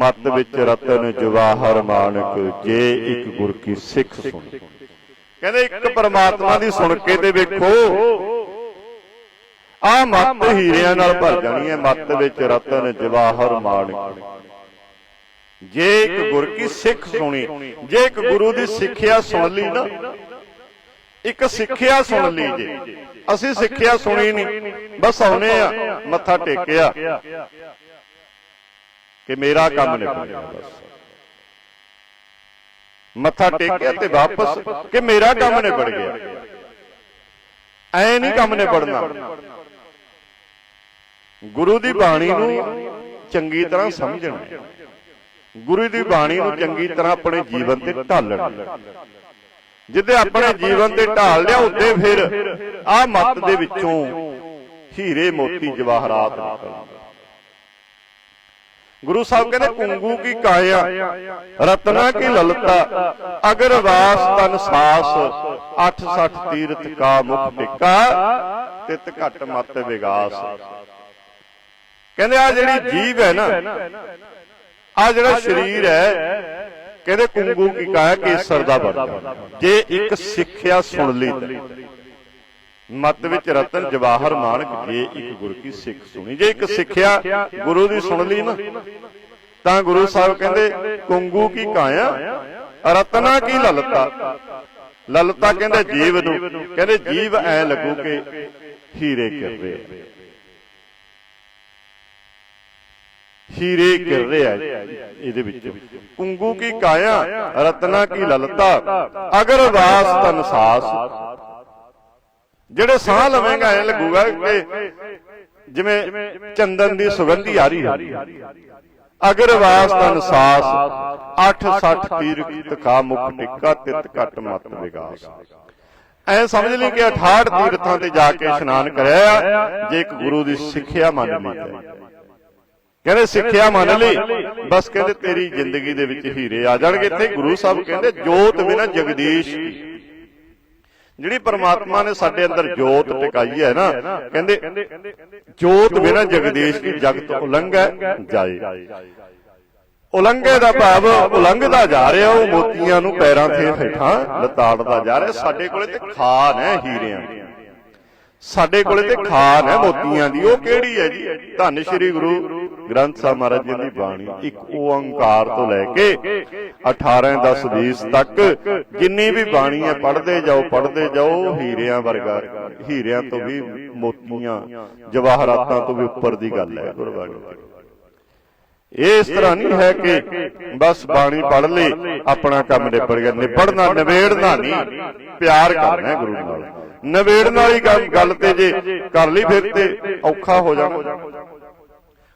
ਮਤ ਵਿੱਚ ਰਤਨ ਜਵਾਹਰ ਮਾਨਕ, ਜੇ ਇੱਕ ਗੁਰ ਕੀ ਸਿੱਖ ਸੁਣ। ਕਹਿੰਦੇ ਇੱਕ ਪਰਮਾਤਮਾ ਦੀ ਸੁਣ ਕੇ ਤੇ ਵੇਖੋ ਆ ਮਤ ਹੀਰਿਆਂ ਨਾਲ ਭਰ ਜਾਣੀ ਹੈ, ਮਤ ਵਿੱਚ ਰਤਨ ਜਵਾਹਰ ਮਾਨਕ। ਜੇ ਇੱਕ ਗੁਰ ਕੀ ਸਿੱਖ ਸੁਣੀ, ਜੇ ਇੱਕ ਗੁਰੂ ਦੀ ਸਿੱਖਿਆ ਸੁਣ ਲਈ ਨਾ, ਇੱਕ ਸਿੱਖਿਆ ਸੁਣ ਲਈ ਜੇ, ਅਸੀਂ ਸਿੱਖਿਆ ਸੁਣੀ ਨਹੀਂ, ਬਸ ਆਉਨੇ ਆ, ਮੱਥਾ ਟੇਕਿਆ। ਕਿ ਮੇਰਾ ਕੰਮ ਨਿਬੜ ਗਿਆ ਬਸ। ਮੱਥਾ ਟੇਕਿਆ ਤੇ ਵਾਪਸ ਕਿ ਮੇਰਾ ਕੰਮ ਨਿਬੜ ਗਿਆ। ਐ ਨਹੀਂ ਕੰਮ ਨਿਬੜਨਾ। ਗੁਰੂ ਦੀ ਬਾਣੀ ਨੂੰ ਚੰਗੀ ਤਰ੍ਹਾਂ ਸਮਝਣਾ। ਗੁਰੂ ਦੀ ਬਾਣੀ ਨੂੰ ਚੰਗੀ ਤਰ੍ਹਾਂ ਆਪਣੇ ਜੀਵਨ ਤੇ ਢਾਲਣਾ। ਜਿੱਦੇ ਆਪਣੇ ਜੀਵਨ ਤੇ ਢਾਲ ਲਿਆ ਉੱਤੇ ਫਿਰ ਆ ਮਤ ਦੇ ਵਿੱਚੋਂ ਹੀਰੇ ਮੋਤੀ ਜਵਾਹਰਾਤ ਨਿਕਲਦੇ ਗੁਰੂ ਸਾਹਿਬ ਕਹਿੰਦੇ ਕੁੰਗੂ ਕੀ ਕਾਇਆ? ਰਤਨਾ ਕੀ ਲਲਤਾ? ਅਗਰ ਵਾਸ ਤਨ ਸਾਸ 860 ਤੀਰਥ ਕਾ ਮੁਖ ਟਿਕਾ, ਤਿਤ ਘਟ ਮਤ ਵਿਗਾਸ। ਕਹਿੰਦੇ ਆ ਜਿਹੜੀ ਜੀਵ ਹੈ ਨਾ ਆ ਜਿਹੜਾ ਸਰੀਰ ਹੈ, ਕਹਿੰਦੇ ਕੁੰਗੂ ਕੀ ਕਾਇਆ? ਕੇਸਰ ਦਾ ਬਣਦਾ ਜੇ ਇੱਕ ਸਿੱਖਿਆ ਸੁਣ ਲਈ ਮਤ ਵਿੱਚ ਰਤਨ ਜਵਾਹਰ ਮਾਨਕ ਜੇ ਇੱਕ ਗੁਰ ਕੀ ਸਿੱਖ ਸੁਣੀ। ਜੇ ਇੱਕ ਸਿੱਖਿਆ ਗੁਰੂ ਦੀ ਸੁਣ ਲਈ ਨਾ, ਤਾਂ ਗੁਰੂ ਸਾਹਿਬ ਕਹਿੰਦੇ, ਕੁੰਗੂ ਕੀ ਕਾਇਆ? ਰਤਨਾ ਕੀ ਲਲਤਾ? ਲਲਤਾ ਕਹਿੰਦੇ, ਜੀਵ ਨੂੰ। ਕਹਿੰਦੇ, ਜੀਵ ਐ ਲੱਗੂ ਕਿ ਹੀਰੇ ਗਿਰ ਰਿਹਾ ਹੀਰੇ ਗਿਰ ਰਿਹਾ ਇਹਦੇ ਵਿੱਚ। ਕੁੰਗੂ ਕੀ ਕਾਇਆ? ਰਤਨਾ ਕੀ ਲਲਤਾ? ਅਗਰ ਵਾਸ ਤਨਸਾਸ ਜਿਹੜੇ ਸਾਹ ਲਵੇਂਗਾ, ਐ ਲੱਗੂਗਾ ਕਿ ਜਿਵੇਂ ਚੰਦਨ ਦੀ ਸੁਗੰਧੀ ਆ ਰਹੀ ਹੈ। ਅਗਰ ਵਾਸ ਤਨ ਸਾਸ 8 60 ਤੀਰ ਮੁਖ ਟਿੱਕਾ, ਤਿਤ ਘਟ ਮਤ ਵਿਗਾਸ। ਐ ਸਮਝ ਲਈ ਕਿ 68 ਤੀਰਥਾਂ ਤੇ ਜਾ ਕੇ ਇਸ਼ਨਾਨ ਕਰਿਆ ਜੇ ਇੱਕ ਗੁਰੂ ਦੀ ਸਿੱਖਿਆ ਮੰਨ ਲਈ ਕਹਿੰਦੇ ਸਿੱਖਿਆ ਮੰਨ ਲਈ, ਬਸ ਕਹਿੰਦੇ ਤੇਰੀ ਜ਼ਿੰਦਗੀ ਦੇ ਵਿੱਚ ਹੀਰੇ ਆ ਜਾਣਗੇ। ਇੱਥੇ ਗੁਰੂ ਸਾਹਿਬ ਕਹਿੰਦੇ ਜੋਤ ਬਿਨਾ ਜਗਦੀਸ਼ ਕੀ। ਜਿਹੜੀ ਪਰਮਾਤਮਾ ਨੇ ਸਾਡੇ ਅੰਦਰ ਜੋਤ ਟਿਕਾਈ ਹੈ ਨਾ, ਕਹਿੰਦੇ ਜੋਤ ਬਿਨਾਂ ਜਗਦੀਸ਼ ਦੀ ਜਗਤ ਉਲੰਘੈ ਜਾਏ। ਉਲੰਘੇ ਦਾ ਭਾਵ ਉਲੰਘਦਾ ਜਾ ਰਿਹਾ, ਉਹ ਮੋਤੀਆਂ ਨੂੰ ਪੈਰਾਂ ਤੇ ਹੇਠਾਂ ਲਤਾੜਦਾ ਜਾ ਰਿਹਾ। ਸਾਡੇ ਕੋਲੇ ਤੇ ਖਾਨ ਹੈ ਹੀਰਿਆਂ ਦੀ। ਸਾਡੇ ਕੋਲੇ ਤੇ ਖਾਨ ਹੈ ਮੋਤੀਆਂ ਦੀ। ਉਹ ਕਿਹੜੀ ਹੈ ਜੀ? ਧੰਨ ਸ਼੍ਰੀ ਗੁਰੂ ਗ੍ਰੰਥ ਸਾਹਿਬ ਮਹਾਰਾਜ ਜੀ ਦੀ ਬਾਣੀ, ਇੱਕ ਓੰਕਾਰ ਤੋਂ ਲੈ ਕੇ 18 10 20 ਤੱਕ ਜਿੰਨੀ ਵੀ ਬਾਣੀ ਹੈ, ਪੜ੍ਹਦੇ ਜਾਓ ਪੜ੍ਹਦੇ ਜਾਓ, ਹੀਰਿਆਂ ਵਰਗਾ, ਹੀਰਿਆਂ ਤੋਂ ਵੀ ਮੋਤੀਆਂ, ਜਵਾਹਰਾਤਾਂ ਤੋਂ ਵੀ ਉੱਪਰ ਦੀ ਗੱਲ ਹੈ, ਗੁਰਬਾਣੀ ਇਹ ਇਸ ਤਰ੍ਹਾਂ ਨਹੀਂ ਹੈ ਕਿ ਬਸ ਬਾਣੀ ਪੜ੍ਹ ਲਈ, ਆਪਣਾ ਕੰਮ ਨਿਬੜ ਗਿਆ ਨਿਬੜਨਾ ਨਿਬੇੜਨਾ ਨਹੀਂ, ਪਿਆਰ ਕਰਨਾ ਹੈ ਗੁਰੂ ਨਾਲ। ਨਿਬੇੜਨ ਵਾਲੀ ਗੱਲ ਗੱਲ ਤੇ ਜੇ ਕਰ ਲਈ ਫਿਰ ਤੇ ਔਖਾ ਹੋ ਜਾਣਾ।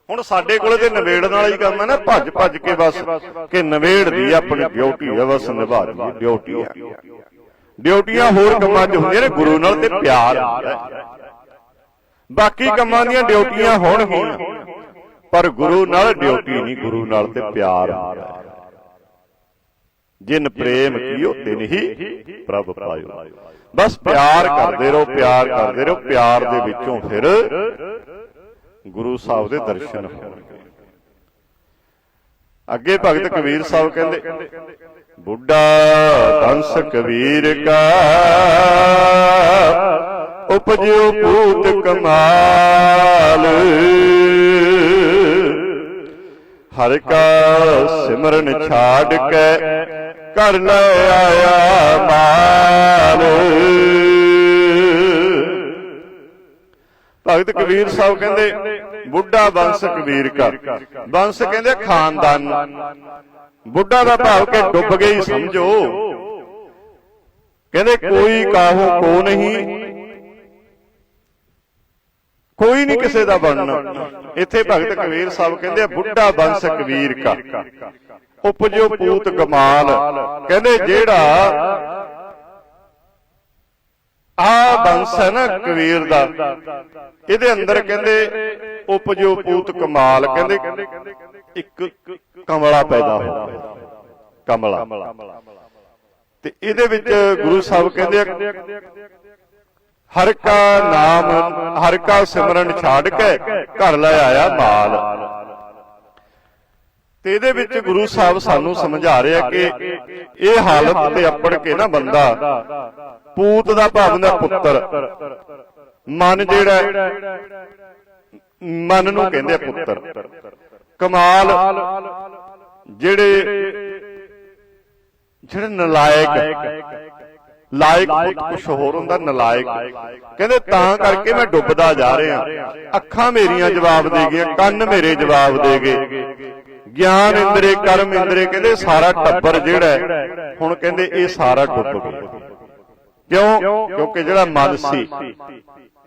ਹੁਣ ਸਾਡੇ ਕੋਲੇ ਤੇ ਨਿਬੇੜਨ ਵਾਲਾ ਹੀ ਕੰਮ ਹੈ ਨਾ ਭੱਜ ਭੱਜ ਕੇ ਬਸ, ਕਿ ਨਿਬੇੜਦੀ ਆਪਣੀ ਡਿਊਟੀ ਹੈ, ਬਸ ਨਿਭਾ ਦੀ ਡਿਊਟੀ ਹੈ। ਡਿਊਟੀਆਂ ਹੋਰ ਕੰਮਾਂ 'ਚ ਹੁੰਦੀਆਂ ਨੇ, ਗੁਰੂ ਨਾਲ ਤੇ ਪਿਆਰ ਬਾਕੀ ਕੰਮਾਂ ਦੀਆਂ ਡਿਊਟੀਆਂ ਹੋਣਗੀਆਂ, ਪਰ ਗੁਰੂ ਨਾਲ ਡਿਊਟੀ ਨਹੀਂ, ਗੁਰੂ ਨਾਲ ਤੇ ਪਿਆਰ ਹੁੰਦਾ ਹੈ। ਜਿਨ ਪ੍ਰੇਮ ਕੀਓ, ਤਿਨ ਹੀ ਪ੍ਰਭ ਪਾਇਓ। ਬਸ ਪਿਆਰ ਕਰਦੇ ਰਹੋ, ਪਿਆਰ ਕਰਦੇ ਰਹੋ, ਪਿਆਰ ਦੇ ਵਿੱਚੋਂ ਫਿਰ ਗੁਰੂ ਸਾਹਿਬ ਦੇ ਦਰਸ਼ਨ ਹੋਣਗੇ ਅੱਗੇ ਭਗਤ ਕਬੀਰ ਸਾਹਿਬ ਕਹਿੰਦੇ, ਬੁੱਢਾ ਕੰਸ ਕਬੀਰ ਕਾ, ਉਪਜਿਓ ਪੂਤ ਕਮਾਲ। ਹਰ ਕਾ ਸਿਮਰਨ ਛਾੜ ਕੇ ਘਰ ਲੈ ਆਇਆ ਮਾਲ। ਭਗਤ ਕਬੀਰ ਸਾਹਿਬ ਕਹਿੰਦੇ ਬੁੱਢਾ ਬੰਸ ਕਬੀਰ ਕਾ ਬੰਸ ਕਹਿੰਦੇ ਖਾਨਦਾਨ। ਬੁੱਢਾ ਦਾ ਭਾਵ ਕਿ ਡੁੱਬ ਗਈ, ਸਮਝੋ। ਕਹਿੰਦੇ ਕੋਈ ਕਾਹੂ, ਕੋ ਨਹੀਂ। ਕੋਈ ਨਹੀਂ ਕਿਸੇ ਦਾ ਬਣਨਾ। ਇੱਥੇ ਭਗਤ ਕਬੀਰ ਸਾਹਿਬ ਕਹਿੰਦੇ ਬੁੱਢਾ ਬੰਸ ਕਬੀਰ ਕਾ ਉਪਜੋ ਪੂਤ ਕਮਾਲ। ਕਹਿੰਦੇ ਜਿਹੜਾ ਆ ਬੰਸ ਹੈ ਨਾ ਕਬੀਰ ਦਾ। ਇਹਦੇ ਅੰਦਰ ਕਹਿੰਦੇ ਉਪਜੋ ਪੂਤ ਕਮਾਲ। ਕਹਿੰਦੇ ਇੱਕ ਕਮਲਾ ਪੈਦਾ ਹੋਇਆ। ਕਮਲਾ। ਤੇ ਇਹਦੇ ਵਿੱਚ ਗੁਰੂ ਸਾਹਿਬ ਕਹਿੰਦੇ ਹਰ ਕਾ ਨਾਮ, ਹਰ ਕਾ ਸਿਮਰਨ ਛਾੜ ਕੇ ਘਰ ਲੈ ਆਇਆ ਮਾਲ। ਤੇ ਇਹਦੇ ਵਿੱਚ ਗੁਰੂ ਸਾਹਿਬ ਸਾਨੂੰ ਸਮਝਾ ਰਿਹਾ ਕਿ ਇਹ ਹਾਲਤ ਤੇ ਅੱਪੜ ਕੇ ਨਾ ਬੰਦਾ ਪੂਤ ਦਾ ਭਾਵ ਹੁੰਦਾ ਪੁੱਤਰ। ਮਨ ਜਿਹੜਾ ਮਨ ਨੂੰ ਕਹਿੰਦੇ ਪੁੱਤਰ। ਕਮਾਲ ਜਿਹੜੇ ਜਿਹੜੇ ਨਲਾਇਕ ਲਾਇਕ ਕੁਛ ਹੋਰ ਹੁੰਦਾ, ਨਲਾਇਕ। ਕਹਿੰਦੇ ਤਾਂ ਕਰਕੇ ਮੈਂ ਡੁੱਬਦਾ ਜਾ ਰਿਹਾ। ਅੱਖਾਂ ਮੇਰੀਆਂ ਜਵਾਬ ਦੇ ਗਈਆਂ, ਕੰਨ ਮੇਰੇ ਜਵਾਬ ਦੇ ਗਏ। ਗਿਆਨ ਇੰਦਰੇ, ਕਰਮ ਇੰਦਰੇ ਕਹਿੰਦੇ ਸਾਰਾ ਟੱਬਰ ਜਿਹੜਾ ਹੁਣ ਕਹਿੰਦੇ ਇਹ ਸਾਰਾ ਡੁੱਬ ਗਿਆ। ਕਿਉਂ? ਕਿਉਂਕਿ ਜਿਹੜਾ ਮਨ ਸੀ।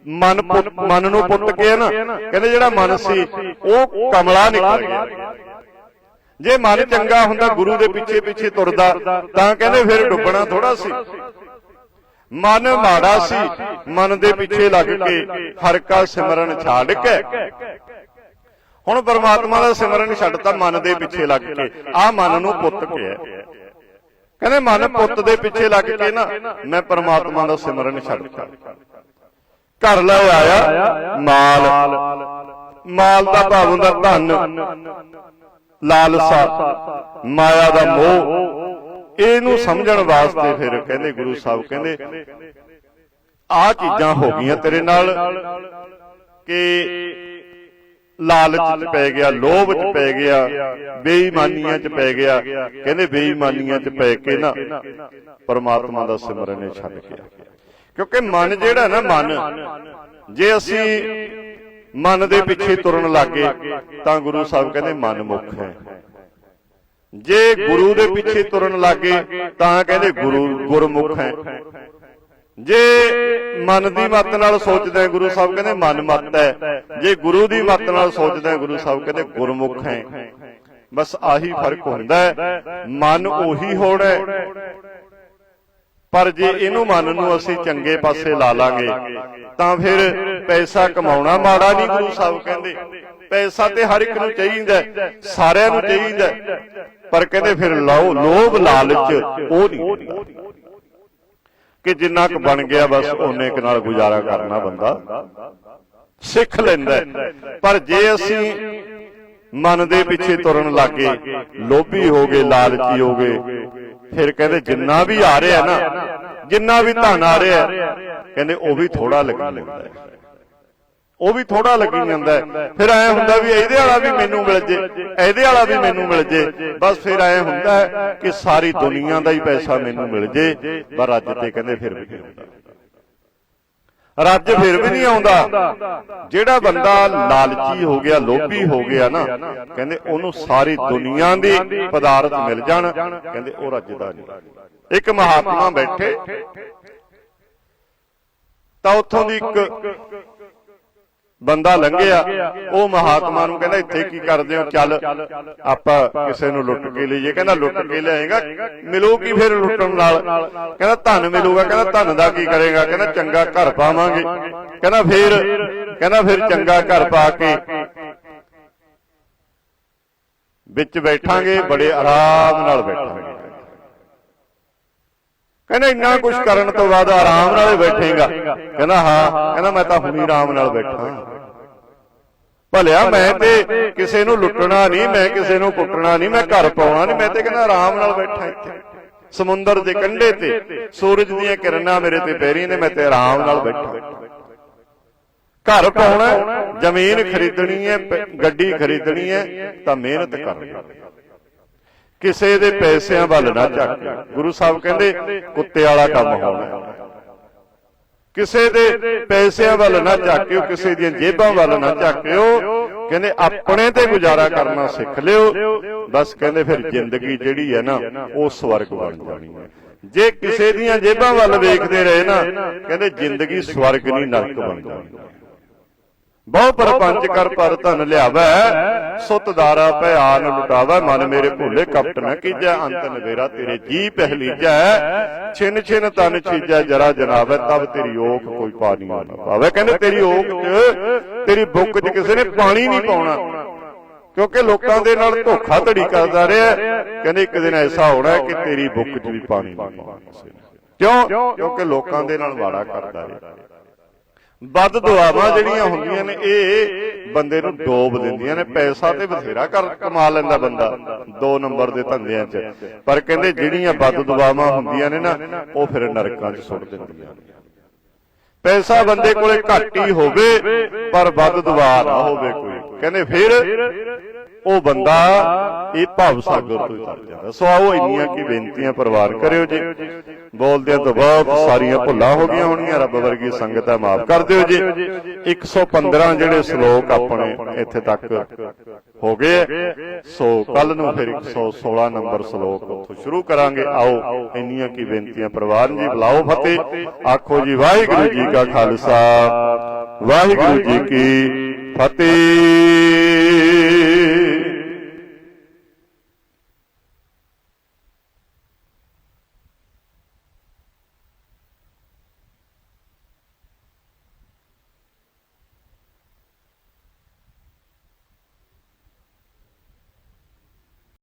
ਮਨ ਪੁੱਤ ਮਨ ਨੂੰ ਪੁੱਤ ਕੇ ਨਾ ਕਹਿੰਦੇ ਜਿਹੜਾ ਮਨ ਸੀ ਉਹ ਕਮਲਾ ਨਿਕਲ ਗਿਆ। ਜੇ ਮਨ ਚੰਗਾ ਹੁੰਦਾ ਗੁਰੂ ਦੇ ਪਿੱਛੇ ਪਿੱਛੇ ਤੁਰਦਾ ਤਾਂ ਕਹਿੰਦੇ ਫਿਰ ਡੁੱਬਣਾ ਥੋੜਾ ਸੀ। ਮਨ ਮਾੜਾ ਸੀ ਮਨ ਦੇ ਪਿੱਛੇ ਲੱਗ ਕੇ ਹਰ ਕਾ ਸਿਮਰਨ ਛੱਡ ਕੇ। ਹੁਣ ਪਰਮਾਤਮਾ ਦਾ ਸਿਮਰਨ ਛੱਡਤਾ ਮਨ ਦੇ ਪਿੱਛੇ ਲੱਗ ਕੇ। ਆ ਮਨ ਨੂੰ ਪੁੱਤ ਕਿਹਾ। ਕਹਿੰਦੇ ਮਨ ਪੁੱਤ ਦੇ ਪਿੱਛੇ ਲੱਗ ਕੇ ਨਾ ਮੈਂ ਪਰਮਾਤਮਾ ਦਾ ਸਿਮਰਨ ਛੱਡਤਾ ਘਰ ਲੈ ਆਇਆ ਮਾਲ। ਮਾਲ। ਦਾ ਭਾਵ ਹੁੰਦਾ ਧਨ। ਲਾਲਸਾ। ਮਾਇਆ ਦਾ ਮੋਹ। ਇਹਨੂੰ ਸਮਝਣ ਵਾਸਤੇ ਫਿਰ ਕਹਿੰਦੇ ਗੁਰੂ ਸਾਹਿਬ ਕਹਿੰਦੇ ਆ ਚੀਜ਼ਾਂ ਹੋ ਗਈਆਂ ਤੇਰੇ ਨਾਲ ਕਿ ਲਾਲਚ ਚ ਪੈ ਗਿਆ ਲੋਭ ਚ ਪੈ ਗਿਆ ਬੇਈਮਾਨੀਆਂ ਚ ਪੈ ਗਿਆ। ਕਹਿੰਦੇ ਬੇਈਮਾਨੀਆਂ ਚ ਪੈ ਕੇ ਨਾ ਪਰਮਾਤਮਾ ਦਾ ਸਿਮਰਨ ਇਹ ਛੱਡ ਗਿਆ। ਕਿਉਂਕਿ ਮਨ ਜਿਹੜਾ ਨਾ ਮਨ। ਜੇ ਅਸੀਂ ਮਨ ਦੇ ਪਿੱਛੇ ਤੁਰਨ ਲੱਗੇ ਤਾਂ ਗੁਰੂ ਸਾਹਿਬ ਕਹਿੰਦੇ ਮਨ ਮੁੱਖ ਹੈ। ਜੇ ਗੁਰੂ ਦੇ ਪਿੱਛੇ ਤੁਰਨ ਲੱਗੇ ਤਾਂ ਕਹਿੰਦੇ ਗੁਰੂ ਗੁਰਮੁਖ ਹੈ। ਜੇ ਮਨ ਦੀ ਮੱਤ ਨਾਲ ਸੋਚਦਾ ਹੈ, ਗੁਰੂ ਸਾਹਿਬ ਕਹਿੰਦੇ ਮਨ ਮੱਤ ਹੈ। ਜੇ ਗੁਰੂ ਦੀ ਮੱਤ ਨਾਲ ਸੋਚਦਾ ਹੈ, ਗੁਰੂ ਸਾਹਿਬ ਕਹਿੰਦੇ ਗੁਰਮੁਖ ਹੈ। ਬਸ ਆਹੀ ਫ਼ਰਕ ਹੁੰਦਾ ਹੈ। ਮਨ ਉਹੀ ਹੋਣਾ ਪਰ ਜੇ ਇਹਨੂੰ ਮਨ ਨੂੰ ਅਸੀਂ ਚੰਗੇ ਪਾਸੇ ਲਾ ਲਾਂਗੇ, ਤਾਂ ਫਿਰ ਪੈਸਾ ਕਮਾਉਣਾ ਮਾੜਾ ਨਹੀਂ, ਗੁਰੂ ਸਾਹਿਬ ਕਹਿੰਦੇ। ਪੈਸਾ ਤੇ ਹਰ ਇੱਕ ਨੂੰ ਚਾਹੀਦਾ ਸਾਰਿਆਂ ਨੂੰ ਚਾਹੀਦਾ ਪਰ ਕਹਿੰਦੇ ਫਿਰ ਲਾਓ, ਲੋਭ ਲਾਲਚ ਉਹ ਨਹੀਂ ਕਿ ਜਿੰਨਾ ਕੁ ਬਣ ਗਿਆ ਬਸ ਉਹਨੇ ਕੁ ਨਾਲ ਗੁਜ਼ਾਰਾ ਕਰਨਾ ਬੰਦਾ। ਸਿੱਖ ਲੈਂਦਾ ਪਰ ਜੇ ਅਸੀਂ ਮਨ ਦੇ ਪਿੱਛੇ ਤੁਰਨ ਲੱਗੇ, ਲੋਭੀ ਹੋ ਗਏ, ਲਾਲਚੀ ਹੋ ਗਏ, ਫਿਰ ਕਹਿੰਦੇ ਜਿੰਨਾ ਵੀ ਆ ਰਿਹਾ ਨਾ, ਜਿੰਨਾ ਵੀ ਧਨ ਆ ਰਿਹਾ, ਕਹਿੰਦੇ ਉਹ ਵੀ ਥੋੜਾ ਲੱਗੀ ਲੱਗਦਾ ਉਹ ਵੀ ਥੋੜਾ ਲੱਗੀ ਜਾਂਦਾ। ਫਿਰ ਐ ਹੁੰਦਾ ਵੀ ਇਹਦੇ ਵਾਲਾ ਵੀ ਮੈਨੂੰ ਮਿਲ ਜੇ ਇਹਦੇ ਵਾਲਾ ਵੀ ਮੈਨੂੰ ਮਿਲ ਜੇ। ਬਸ ਫਿਰ ਐ ਹੁੰਦਾ ਕਿ ਸਾਰੀ ਦੁਨੀਆ ਦਾ ਹੀ ਪੈਸਾ ਮੈਨੂੰ ਮਿਲ ਜੇ ਪਰ ਅੱਜ ਤੇ ਕਹਿੰਦੇ ਫਿਰ ਵੀ ਨਹੀਂ ਹੁੰਦਾ। ਰੱਜ ਫਿਰ ਵੀ ਨਹੀਂ ਆਉਂਦਾ। ਜਿਹੜਾ ਬੰਦਾ ਲਾਲਚੀ ਹੋ ਗਿਆ ਲੋਭੀ ਹੋ ਗਿਆ ਨਾ ਕਹਿੰਦੇ ਉਹਨੂੰ ਸਾਰੀ ਦੁਨੀਆ ਦੀ ਪਦਾਰਥ ਮਿਲ ਜਾਣ ਕਹਿੰਦੇ ਉਹ ਰੱਜਦਾ ਨਹੀਂ। ਇੱਕ ਮਹਾਤਮਾ ਬੈਠੇ। ਤਾਂ ਉੱਥੋਂ ਦੀ ਇੱਕ ਬੰਦਾ ਲੰਘਿਆ ਉਹ ਮਹਾਤਮਾ ਨੂੰ ਕਹਿੰਦਾ ਇੱਥੇ ਕੀ ਕਰਦੇ ਹੋ? ਚੱਲ ਆਪਾਂ ਕਿਸੇ ਨੂੰ ਲੁੱਟ ਕੇ ਲਈਏ ਕਹਿੰਦਾ ਲੁੱਟ ਕੇ ਲਿਆਏਗਾ। ਮਿਲੂ ਕੀ ਫਿਰ ਲੁੱਟਣ ਨਾਲ? ਕਹਿੰਦਾ ਧਨ ਮਿਲੂਗਾ। ਕਹਿੰਦਾ ਧਨ ਦਾ ਕੀ ਕਰੇਗਾ? ਕਹਿੰਦਾ ਚੰਗਾ ਘਰ ਪਾਵਾਂਗੇ। ਕਹਿੰਦਾ ਫਿਰ ਕਹਿੰਦਾ ਫਿਰ ਚੰਗਾ ਘਰ ਪਾ ਕੇ ਵਿੱਚ ਬੈਠਾਂਗੇ ਬੜੇ ਆਰਾਮ ਨਾਲ ਬੈਠਾਂਗੇ। ਕਹਿੰਦਾ ਇੰਨਾ ਕੁਝ ਕਰਨ ਤੋਂ ਬਾਅਦ ਆਰਾਮ ਨਾਲ ਬੈਠੇਗਾ। ਕਹਿੰਦਾ ਹਾਂ ਕਹਿੰਦਾ ਮੈਂ ਤਾਂ ਹੁਣੀ ਆਰਾਮ ਨਾਲ ਬੈਠਾ। ਭਲਿਆ ਮੈਂ ਤੇ ਕਿਸੇ ਨੂੰ ਲੁੱਟਣਾ ਨਹੀਂ ਮੈਂ ਕਿਸੇ ਨੂੰ ਕੁੱਟਣਾ ਨਹੀਂ ਮੈਂ ਘਰ ਪਾਉਣਾ ਨਹੀਂ ਮੈਂ ਤੇ ਕਹਿੰਦਾ ਆਰਾਮ ਨਾਲ ਬੈਠਾ ਇੱਥੇ। ਸਮੁੰਦਰ ਦੇ ਕੰਢੇ ਤੇ ਸੂਰਜ ਦੀਆਂ ਕਿਰਨਾਂ ਮੇਰੇ ਤੇ ਪੈ ਰਹੀਆਂ ਨੇ ਮੈਂ ਤੇ ਆਰਾਮ ਨਾਲ ਬੈਠਾ। ਘਰ ਪਾਉਣਾ ਜ਼ਮੀਨ ਖਰੀਦਣੀ ਹੈ ਗੱਡੀ ਖਰੀਦਣੀ ਹੈ ਤਾਂ ਮਿਹਨਤ ਕਰਨੀ ਕਿਸੇ ਦੇ ਪੈਸਿਆਂ ਵੱਲ ਨਾ ਝਾਕ। ਗੁਰੂ ਸਾਹਿਬ ਕਹਿੰਦੇ, ਕੁੱਤੇ ਵਾਲਾ ਕੰਮ ਹੋਣਾ। ਕਿਸੇ ਦੇ ਪੈਸਿਆਂ ਵੱਲ ਨਾ ਝਾਕਿਓ, ਕਿਸੇ ਦੀਆਂ ਜੇਬਾਂ ਵੱਲ ਨਾ ਝਾਕਿਓ। ਕਹਿੰਦੇ, ਆਪਣੇ ਤੇ ਗੁਜ਼ਾਰਾ ਕਰਨਾ ਸਿੱਖ ਲਿਓ। ਬਸ ਕਹਿੰਦੇ, ਫਿਰ ਜ਼ਿੰਦਗੀ ਜਿਹੜੀ ਹੈ ਨਾ, ਉਹ ਸਵਰਗ ਬਣ ਜਾਣੀ ਹੈ। ਜੇ ਕਿਸੇ ਦੀਆਂ ਜੇਬਾਂ ਵੱਲ ਵੇਖਦੇ ਰਹੇ ਨਾ, ਕਹਿੰਦੇ, ਜ਼ਿੰਦਗੀ ਸਵਰਗ ਨਹੀਂ ਨਰਕ ਬਣ ਜਾਣੀ ਬਹੁ ਪਰਪੰਚ ਕਰ ਪਰ ਧਨ ਲਿਆਵੈ। ਸੁਤ ਦਾਰਾ ਭੈ ਆਨ ਲੁਟਾਵੈ। ਮਨ ਮੇਰੇ ਭੁੱਲੇ ਕਪਟ ਨ ਕੀਜੈ। ਅੰਤ ਨਵੇਰਾ ਤੇਰੇ ਜੀ ਪਹਿਲੀਜੈ ਛਿਨ ਛਿਨ ਤਨ ਛੀਜੈ। ਜਰਾ ਜਨਾਵੈ ਤਬ ਤੇਰੀ ਓਖ ਕੋਈ ਪਾਣੀ ਨਾ ਪਾਵੇ। ਕਹਿੰਦੇ ਤੇਰੀ ਓਖ ਚ ਤੇਰੀ ਬੁੱਕ ਚ ਕਿਸੇ ਨੇ ਪਾਣੀ ਨਹੀਂ ਪਾਉਣਾ। ਕਿਉਂਕਿ ਲੋਕਾਂ ਦੇ ਨਾਲ ਧੋਖਾ ਧੜੀ ਕਰਦਾ ਰਿਹਾ। ਕਹਿੰਦੇ ਇੱਕ ਦਿਨ ਐਸਾ ਹੋਣਾ ਕਿ ਤੇਰੀ ਬੁੱਕ 'ਚ ਵੀ ਪਾਣੀ ਨਹੀਂ ਪਾਉਣਾ। ਕਿਉਂ? ਕਿਉਂਕਿ ਲੋਕਾਂ ਦੇ ਨਾਲ ਵਾੜਾ ਕਰਦਾ ਰਿਹਾ। ਵੱਧ ਦੁਆਵਾਂ ਜਿਹੜੀਆਂ ਹੁੰਦੀਆਂ ਨੇ, ਇਹ ਬੰਦੇ ਨੂੰ ਡੋਬ ਦਿੰਦੀਆਂ ਨੇ, ਪੈਸਾ ਤੇ ਬਥੇਰਾ ਕਰ ਕਮਾ ਲੈਂਦਾ ਬੰਦਾ, ਦੋ ਨੰਬਰ ਦੇ ਧੰਦਿਆਂ 'ਚ। ਪਰ ਕਹਿੰਦੇ ਜਿਹੜੀਆਂ ਵੱਧ ਦੁਆਵਾਂ ਹੁੰਦੀਆਂ ਨੇ ਨਾ, ਉਹ ਫਿਰ ਨਰਕਾਂ 'ਚ ਸੁੱਟ ਦਿੰਦੀਆਂ ਨੇ। ਪੈਸਾ ਬੰਦੇ ਕੋਲੇ ਘੱਟ ਹੀ ਹੋਵੇ, ਪਰ ਵੱਧ ਦੁਆ ਨਾ ਹੋਵੇ ਕੋਈ। ਕਹਿੰਦੇ ਫਿਰ ਉਹ ਬੰਦਾ ਇਹ ਭਵ ਸਾਗਰ ਤੋਂ ਹੀ ਤਰ ਜਾਂਦਾ। ਸੋ ਆਓ ਇੰਨੀਆਂ ਕੀ ਬੇਨਤੀਆਂ ਪਰਿਵਾਰ ਕਰਿਓ ਜੀ। ਬੋਲਦਿਆਂ ਤੋਂ ਬਹੁਤ ਸਾਰੀਆਂ ਭੁੱਲਾਂ ਹੋ ਗਈਆਂ ਹੋਣੀਆਂ, ਰੱਬ ਵਰਗੀ ਸੰਗਤ ਮਾਫ ਕਰ ਦਿਓ ਜੀ। 115 ਜਿਹੜੇ ਸ਼ਲੋਕ ਆਪਣੇ ਇੱਥੇ ਤੱਕ ਹੋ ਗਏ ਸੋ ਕੱਲ ਨੂੰ ਫਿਰ 116 ਨੰਬਰ ਸ਼ਲੋਕ ਉੱਥੋਂ ਸ਼ੁਰੂ ਕਰਾਂਗੇ। ਆਓ ਇੰਨੀਆਂ ਕੀ ਬੇਨਤੀਆਂ ਪਰਿਵਾਰ ਜੀ, ਬੁਲਾਓ ਫਤਿਹ। ਆਖੋ ਜੀ, ਵਾਹਿਗੁਰੂ ਜੀ ਕਾ ਖਾਲਸਾ, ਵਾਹਿਗੁਰੂ ਜੀ ਕੀ ਫਤਿਹ।